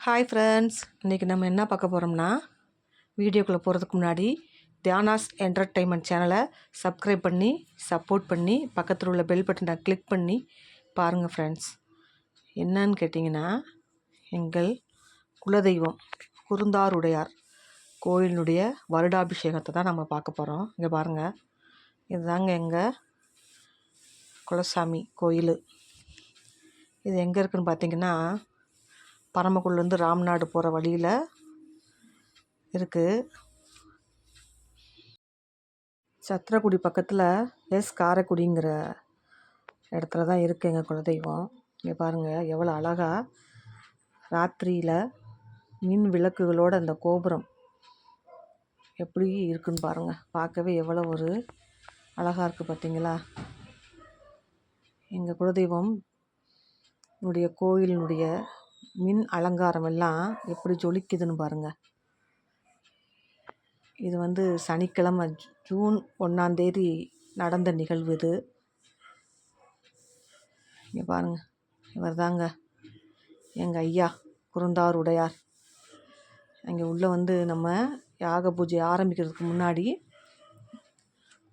Hi friends இன்றைக்கி நம்ம என்ன பார்க்க போகிறோம்னா வீடியோக்குள்ளே போகிறதுக்கு முன்னாடி தியானாஸ் என்டர்டைன்மெண்ட் சேனலை சப்ஸ்கிரைப் பண்ணி சப்போர்ட் பண்ணி பக்கத்தில் உள்ள பெல் பட்டனை கிளிக் பண்ணி பாருங்கள் ஃப்ரெண்ட்ஸ் என்னன்னு கேட்டிங்கன்னா எங்கள் குலதெய்வம் குருந்தாருடையார் கோயிலினுடைய வருடாபிஷேகத்தை தான் நம்ம பார்க்க போகிறோம் இங்கே பாருங்கள் இதுதாங்க எங்கள் குலசாமி கோயில். இது எங்கே இருக்குதுன்னு பார்த்தீங்கன்னா பரமக்குடிலேருந்து ராம்நாடு போகிற வழியில் இருக்குது சத்திரக்குடி பக்கத்தில் எஸ். காரைக்குடிங்கிற இடத்துல தான் இருக்குது எங்கள் குலதெய்வம். இங்கே பாருங்கள் எவ்வளோ அழகாக ராத்திரியில் மின் விளக்குகளோட அந்த கோபுரம் எப்படி இருக்குன்னு பாருங்கள் பார்க்கவே எவ்வளோ ஒரு அழகாக இருக்குது பார்த்தீங்களா எங்கள் குலதெய்வம் உடைய கோயிலினுடைய மின் அலங்காரம் எல்லாம் எப்படி ஜொலிக்குதுன்னு பாருங்கள் இது வந்து சனிக்கிழமை ஜூன் ஒன்றாந்தேதி நடந்த நிகழ்வு இது. இங்கே பாருங்கள் இவர் தாங்க எங்கள் ஐயா குருந்தார் உடையார். அங்கே உள்ளே வந்து நம்ம யாக பூஜை ஆரம்பிக்கிறதுக்கு முன்னாடி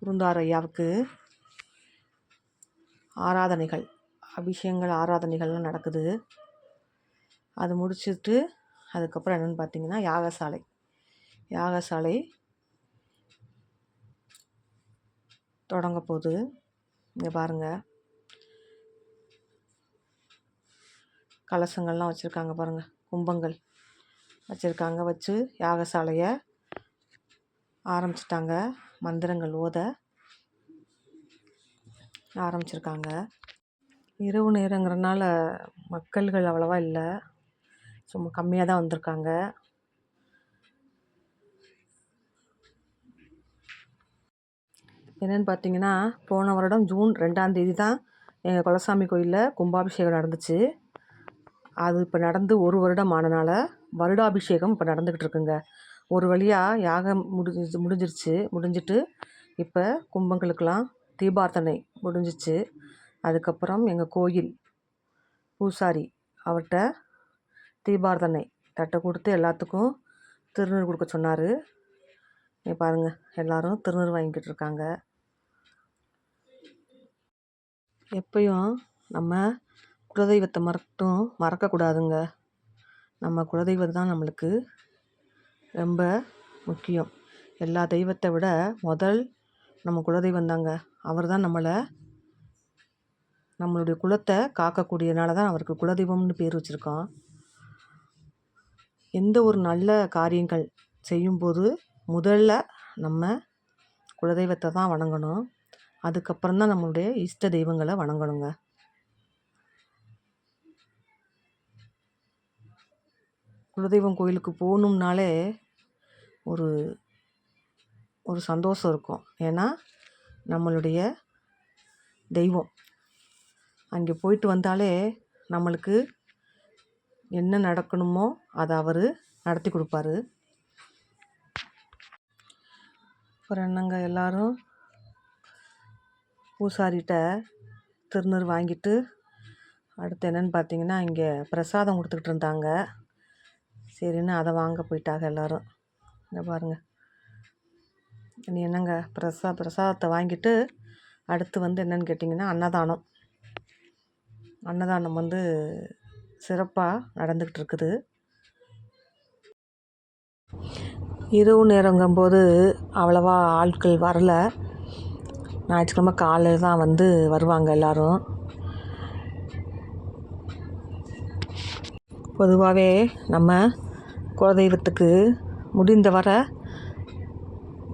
குருந்தார் ஐயாவுக்கு ஆராதனைகள் அபிஷேகங்கள் ஆராதனைகள்லாம் நடக்குது. அது முடிச்சுட்டு அதுக்கப்புறம் என்னென்னு பார்த்தீங்கன்னா யாகசாலை. யாகசாலை தொடங்க போகுது. இங்கே பாருங்கள் கலசங்கள்லாம் வச்சுருக்காங்க பாருங்கள் கும்பங்கள் வச்சுருக்காங்க. வச்சு யாகசாலையை ஆரம்பிச்சிட்டாங்க. மந்திரங்கள் ஓத ஆரம்பிச்சிருக்காங்க. இரவு நேரங்கிறனால மக்கள்கள் அவ்வளவா இல்லை. சும்மா கம்மியாக தான் வந்திருக்காங்க. என்னென்னு பார்த்தீங்கன்னா போன வருடம் ஜூன் ரெண்டாம் தேதி தான் எங்கள் குலசாமி கோயிலில் கும்பாபிஷேகம் நடந்துச்சு. அது இப்போ நடந்து ஒரு வருடம் ஆனனால வருடாபிஷேகம் இப்போ நடந்துக்கிட்டு இருக்குங்க. ஒரு வழியாக யாகம் முடிஞ்சு முடிஞ்சிருச்சு. முடிஞ்சிட்டு இப்போ கும்பங்களுக்கெல்லாம் தீபார்த்தனை முடிஞ்சிச்சு. அதுக்கப்புறம் எங்கள் கோயில் பூசாரி அவர்கிட்ட தீபாரதனை தட்டை கொடுத்து எல்லாத்துக்கும் திருநீர் கொடுக்க சொன்னார். நீ பாருங்கள் எல்லோரும் திருநீர் வாங்கிக்கிட்டு இருக்காங்க. எப்பயும் நம்ம குலதெய்வத்தை மட்டும் மறக்கக்கூடாதுங்க நம்ம குலதெய்வம் தான் நம்மளுக்கு ரொம்ப முக்கியம். எல்லா தெய்வத்தை விட முதல் நம்ம குலதெய்வம் தாங்க. அவர் தான் நம்மளை நம்மளுடைய குலத்தை காக்கக்கூடியனால தான் அவருக்கு குலதெய்வம்னு பேர் வச்சுருக்கோம். எந்த ஒரு நல்ல காரியங்கள் செய்யும்போது முதல்ல நம்ம குலதெய்வத்தை தான் வணங்கணும். அதுக்கப்புறம் தான் நம்மளுடைய இஷ்ட தெய்வங்களை வணங்கணுங்க. குலதெய்வம் கோயிலுக்கு போகணும்னாலே ஒரு ஒரு சந்தோஷம் இருக்கும். ஏன்னா நம்மளுடைய தெய்வம். அங்கே போயிட்டு வந்தாலே நம்மளுக்கு என்ன நடக்கணுமோ அதை அவர் நடத்தி கொடுப்பாரு. அப்புறம் என்னங்க எல்லோரும்? பூசாரிகிட்ட திருநூறு வாங்கிட்டு அடுத்து என்னென்னு பார்த்தீங்கன்னா இங்கே பிரசாதம் கொடுத்துக்கிட்டு இருந்தாங்க. சரின்னு அதை வாங்க போயிட்டாங்க எல்லோரும். இங்கே பாருங்கள் இனி என்னங்க? பிரசா பிரசாதத்தை வாங்கிட்டு அடுத்து வந்து என்னென்னு கேட்டிங்கன்னா அன்னதானம். அன்னதானம் வந்து சிறப்பாக நடந்துக்கிட்டு இருக்குது இரவு நேரங்கும்போது அவ்வளவா ஆட்கள் வரல. ஞாயிற்றுக்கிழமை காலையில் தான் வந்து வருவாங்க எல்லோரும். பொதுவாகவே நம்ம குலதெய்வத்துக்கு முடிந்த வர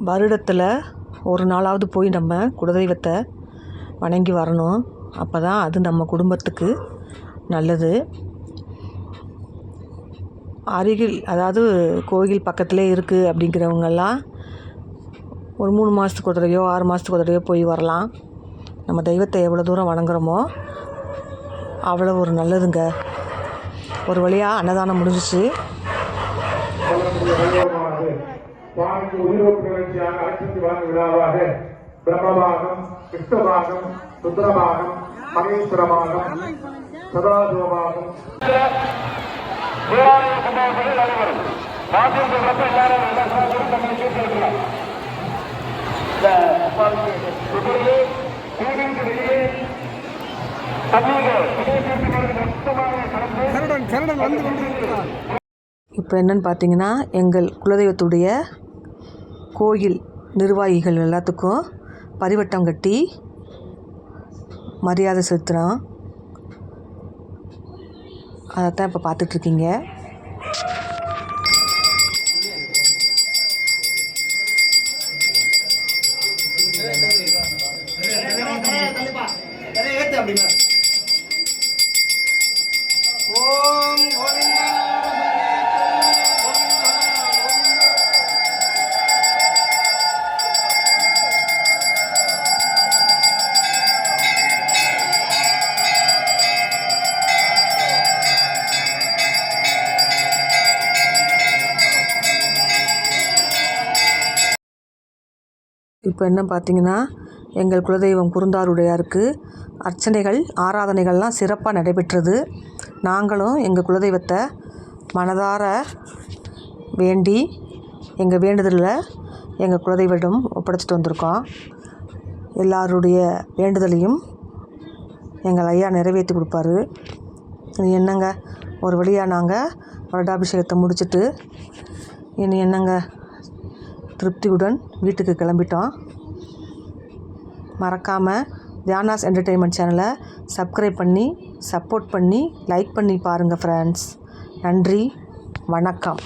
வருடத்தில் ஒரு நாளாவது போய் நம்ம குலதெய்வத்தை வணங்கி வரணும். அப்போ தான் அது நம்ம குடும்பத்துக்கு நல்லது. அருகில் அதாவது கோயில் பக்கத்திலே இருக்குது அப்படிங்கிறவங்கெல்லாம் ஒரு மூணு மாதத்துக்கு ஒரு தடவையோ ஆறு மாதத்துக்கு ஒரு தடவையோ போய் வரலாம். நம்ம தெய்வத்தை எவ்வளோ தூரம் வணங்குறோமோ அவ்வளோ ஒரு நல்லதுங்க. ஒரு வழியாக அன்னதானம் முடிஞ்சிச்சு. பிரம்மபாகம் கிருஷ்ணபாகம் ருத்ரபாகம் மகேஸ்வரபாகம் சதாசிவபாகம் நடைபெறும் எல்லாரும் எல்லா தங்களை வெளியே இப்போ என்னன்னு பார்த்தீங்கன்னா எங்கள் குலதெய்வத்துடைய கோயில் நிர்வாகிகள் எல்லாத்துக்கும் பரிவட்டம் கட்டி மரியாதை செலுத்துகிறோம் அதைத்தான் இப்போ பார்த்துட்ருக்கீங்க இப்போ என்ன பார்த்தீங்கன்னா எங்கள் குலதெய்வம் குருந்தாருடையாருக்கு அர்ச்சனைகள் ஆராதனைகள்லாம் சிறப்பாக நடைபெற்றது. நாங்களும் எங்கள் குலதெய்வத்தை மனதார வேண்டி எங்கள் வேண்டுதலில் எங்கள் குலதெய்வம் ஒப்படைச்சிட்டு வந்திருக்கோம். எல்லாருடைய வேண்டுதலையும் எங்கள் ஐயா நிறைவேற்றி கொடுப்பாரு. என்னங்க? ஒரு வழியாக நாங்கள் வருடாபிஷேகத்தை முடிச்சுட்டு இனி என்னங்க? திருப்தியுடன் வீட்டுக்கு கிளம்பிட்டோம். மறக்காமல் தியானாஸ் என்டர்டெயின்மெண்ட் சேனலை சப்ஸ்கிரைப் பண்ணி சப்போர்ட் பண்ணி லைக் பண்ணி பாருங்கள் ஃப்ரெண்ட்ஸ் நன்றி வணக்கம்.